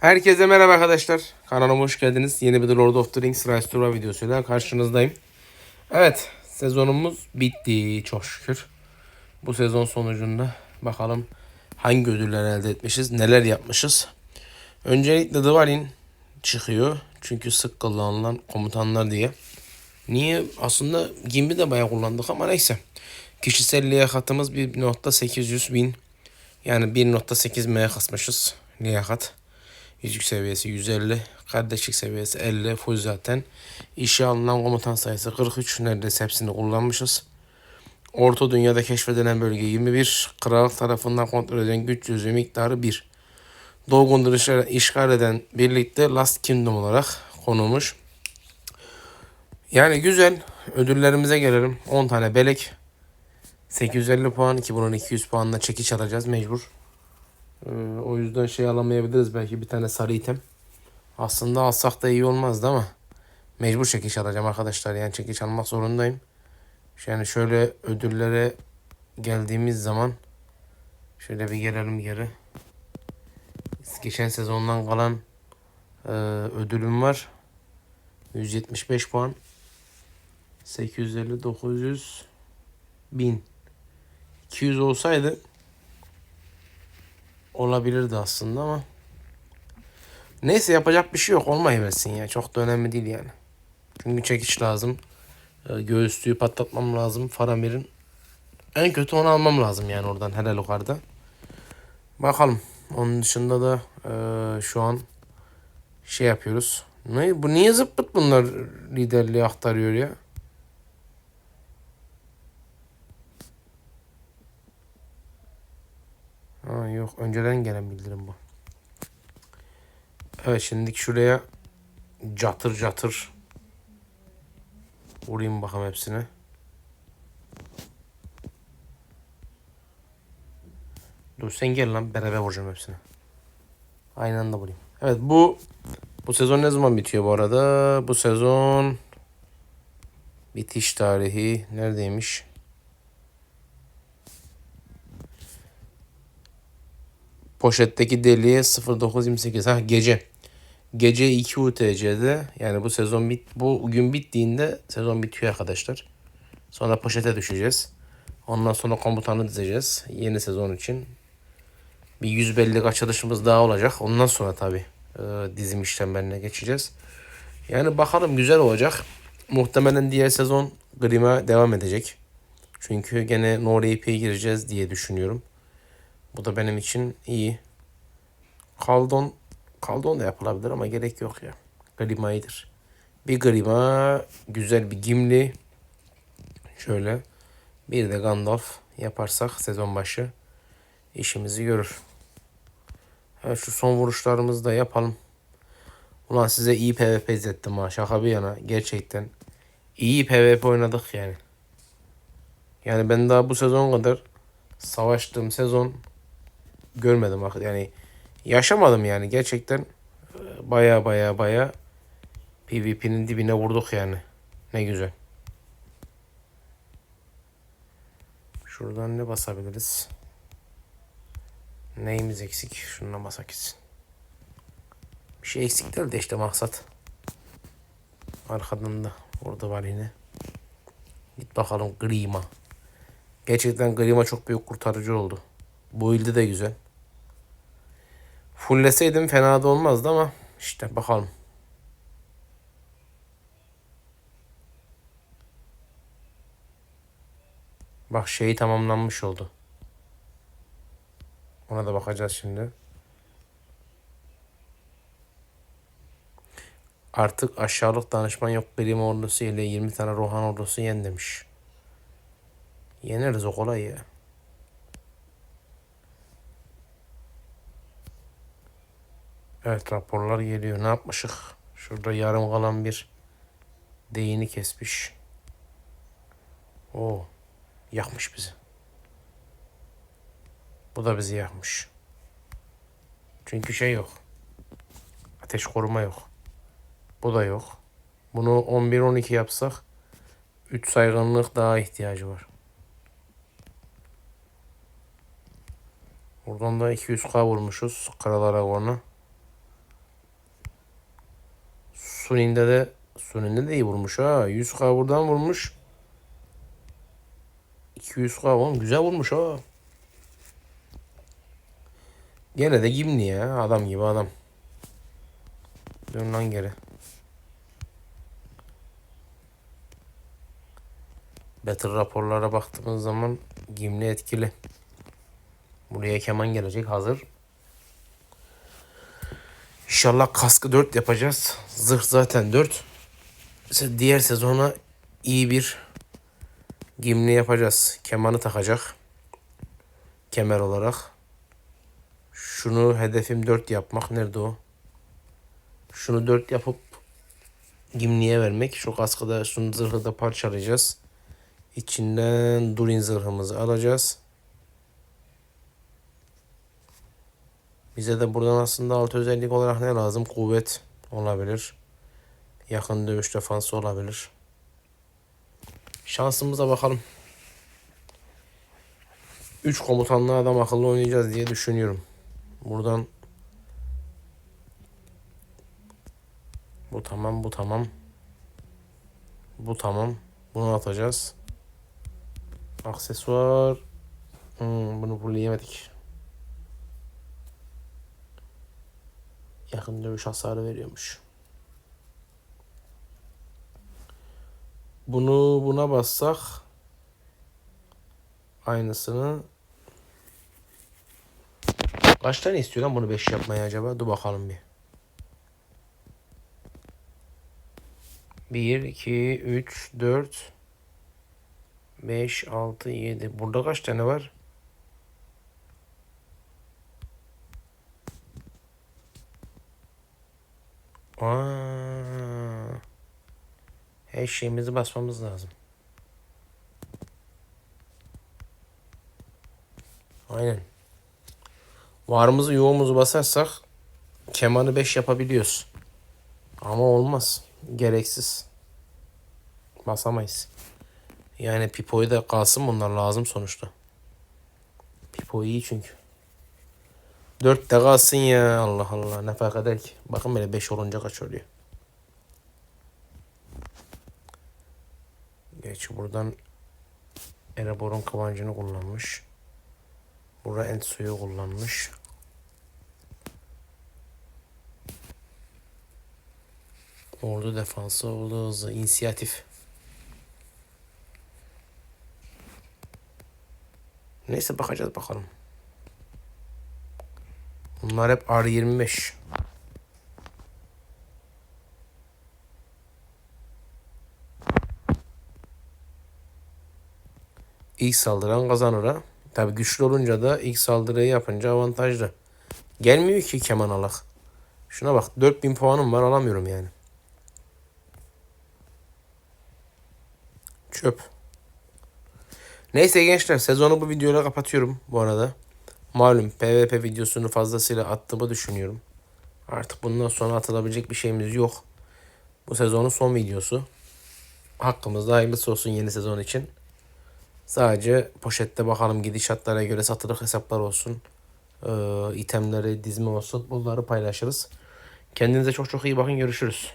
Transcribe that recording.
Herkese merhaba arkadaşlar. Kanalıma hoş geldiniz. Yeni bir Lord of the Rings Rise to Rome videosuyla karşınızdayım. Evet, sezonumuz bitti çok şükür. Bu sezon sonucunda bakalım hangi ödüller elde etmişiz, neler yapmışız. Öncelikle Dvalin çıkıyor. Çünkü sık kullanılan komutanlar diye. Niye? Aslında Gimbi de bayağı kullandık ama neyse. Kişisel liyakatımız 1.800 bin. Yani 1.8 M kasmışız liyakat. Yüzük seviyesi 150. Kardeşlik seviyesi 50. Full zaten. İşe alınan komutan sayısı 43. Neredeyse hepsini kullanmışız. Orta dünyada keşfedilen bölge 21. Krallık tarafından kontrol edilen güç yüzüğü miktarı 1. Dolgundur işgal- işgal eden birlikte Last Kingdom olarak konulmuş. Yani güzel. Ödüllerimize gelelim. 10 tane belek. 850 puan. Ki bunun 200 puanla çekiç alacağız mecbur. Ee, o yüzden şey alamayabiliriz belki bir tane sarı item. Aslında alsak da iyi olmazdı ama mecbur çekiç alacağım arkadaşlar. Yani çekiç almak zorundayım. Yani şöyle ödüllere geldiğimiz zaman şöyle bir gelelim geri. Geçen sezondan kalan e, ödülüm var. 175 puan. 850, 900, 1000. 200 olsaydı olabilirdi aslında ama. Neyse yapacak bir şey yok. Olmayıversin ya. Çok da önemli değil yani. Çünkü çekiç lazım. Ee, göğüslüğü patlatmam lazım. Faramir'in en kötü onu almam lazım yani oradan helal yukarıda bakalım. Onun dışında da e, şu an şey yapıyoruz. Ne, bu niye zıp pıt bunlar liderliği aktarıyor ya Yok önceden gelen bildirim bu. Evet şimdi şuraya catır catır vurayım bakalım hepsine. Dur sen gel lan beraber vuracağım hepsine. Aynı anda vurayım. Evet bu bu sezon ne zaman bitiyor bu arada? Bu sezon bitiş tarihi neredeymiş? Poşetteki deliğe 0928 ha gece. Gece 2 UTC'de yani bu sezon bit bu gün bittiğinde sezon bitiyor arkadaşlar. Sonra poşete düşeceğiz. Ondan sonra komutanı dizeceğiz yeni sezon için. Bir 100 bellik açılışımız daha olacak. Ondan sonra tabi e, dizim işlemlerine geçeceğiz. Yani bakalım güzel olacak. Muhtemelen diğer sezon Grim'a devam edecek. Çünkü gene No RP'ye gireceğiz diye düşünüyorum. Bu da benim için iyi. Kaldon Kaldon da yapılabilir ama gerek yok ya. Grima iyidir. Bir Grima, güzel bir Gimli. Şöyle. Bir de Gandalf yaparsak sezon başı işimizi görür. Evet şu son vuruşlarımızı da yapalım. Ulan size iyi PvP izlettim ha. Şaka bir yana. Gerçekten. iyi PvP oynadık yani. Yani ben daha bu sezon kadar savaştığım sezon görmedim yani yaşamadım yani gerçekten baya baya baya PvP'nin dibine vurduk yani. Ne güzel. Şuradan ne basabiliriz? Neyimiz eksik? Şununla basak gitsin. Bir şey eksik değil de işte maksat. Arkadan da orada var yine. Git bakalım Grima. Gerçekten Grima çok büyük kurtarıcı oldu. Bu ilde de güzel. Fulleseydim fena da olmazdı ama işte bakalım. Bak şeyi tamamlanmış oldu. Ona da bakacağız şimdi. Artık aşağılık danışman yok bilim ordusu ile 20 tane Rohan ordusu yen demiş. Yeneriz o kolay ya. Evet raporlar geliyor. Ne yapmışık? Şurada yarım kalan bir değini kesmiş. Oo, yakmış bizi. Bu da bizi yakmış. Çünkü şey yok. Ateş koruma yok. Bu da yok. Bunu 11-12 yapsak 3 saygınlık daha ihtiyacı var. Buradan da 200k vurmuşuz Kral Aragon'a. Suning'de de Suning'de de iyi vurmuş ha. 100k buradan vurmuş. 200k oğlum güzel vurmuş ha. Gene de Gimli ya. Adam gibi adam. Dön lan geri. Battle raporlara baktığımız zaman Gimli etkili. Buraya keman gelecek hazır. İnşallah kaskı 4 yapacağız. Zırh zaten 4. İşte diğer sezona iyi bir Gimli yapacağız. Kemanı takacak. Kemer olarak. Şunu hedefim 4 yapmak. Nerede o? Şunu 4 yapıp Gimli'ye vermek. Şu kaskı da şunu zırhı da parçalayacağız. İçinden Durin zırhımızı alacağız. Bize de buradan aslında alt özellik olarak ne lazım? Kuvvet olabilir. Yakın dövüş defansı olabilir. Şansımıza bakalım. 3 komutanlı adam akıllı oynayacağız diye düşünüyorum. Buradan bu tamam, bu tamam. Bu tamam. Bunu atacağız. Aksesuar. Hmm, bunu fulleyemedik. Yakın dövüş hasarı veriyormuş. Bunu buna bassak aynısını kaç tane istiyor lan bunu 5 yapmaya acaba? Dur bakalım bir. 1, 2, 3, 4, 5, 6, 7. Burada kaç tane var? Aa, her şeyimizi basmamız lazım. Aynen. Varımızı yoğumuzu basarsak kemanı 5 yapabiliyoruz. Ama olmaz. Gereksiz. Basamayız. Yani Pipo'yu da kalsın bunlar lazım sonuçta. Pipo iyi çünkü. 4 de kalsın ya Allah Allah ne fark eder ki. Bakın böyle 5 olunca kaç oluyor. Geç buradan Erebor'un kıvancını kullanmış. Burada Ensu'yu kullanmış. Ordu defansı, ordu hızı, inisiyatif. Neyse bakacağız bakalım. Bunlar hep R25. İlk saldıran kazanır ha. Tabi güçlü olunca da ilk saldırıyı yapınca avantajlı. Gelmiyor ki keman alak. Şuna bak 4000 puanım var alamıyorum yani. Çöp. Neyse gençler sezonu bu videoyla kapatıyorum bu arada. Malum PvP videosunu fazlasıyla attığımı düşünüyorum. Artık bundan sonra atılabilecek bir şeyimiz yok. Bu sezonun son videosu. Hakkımızda hayırlısı olsun yeni sezon için. Sadece poşette bakalım gidişatlara göre satılık hesaplar olsun. Ee, itemleri dizme olsun. Bunları paylaşırız. Kendinize çok çok iyi bakın. Görüşürüz.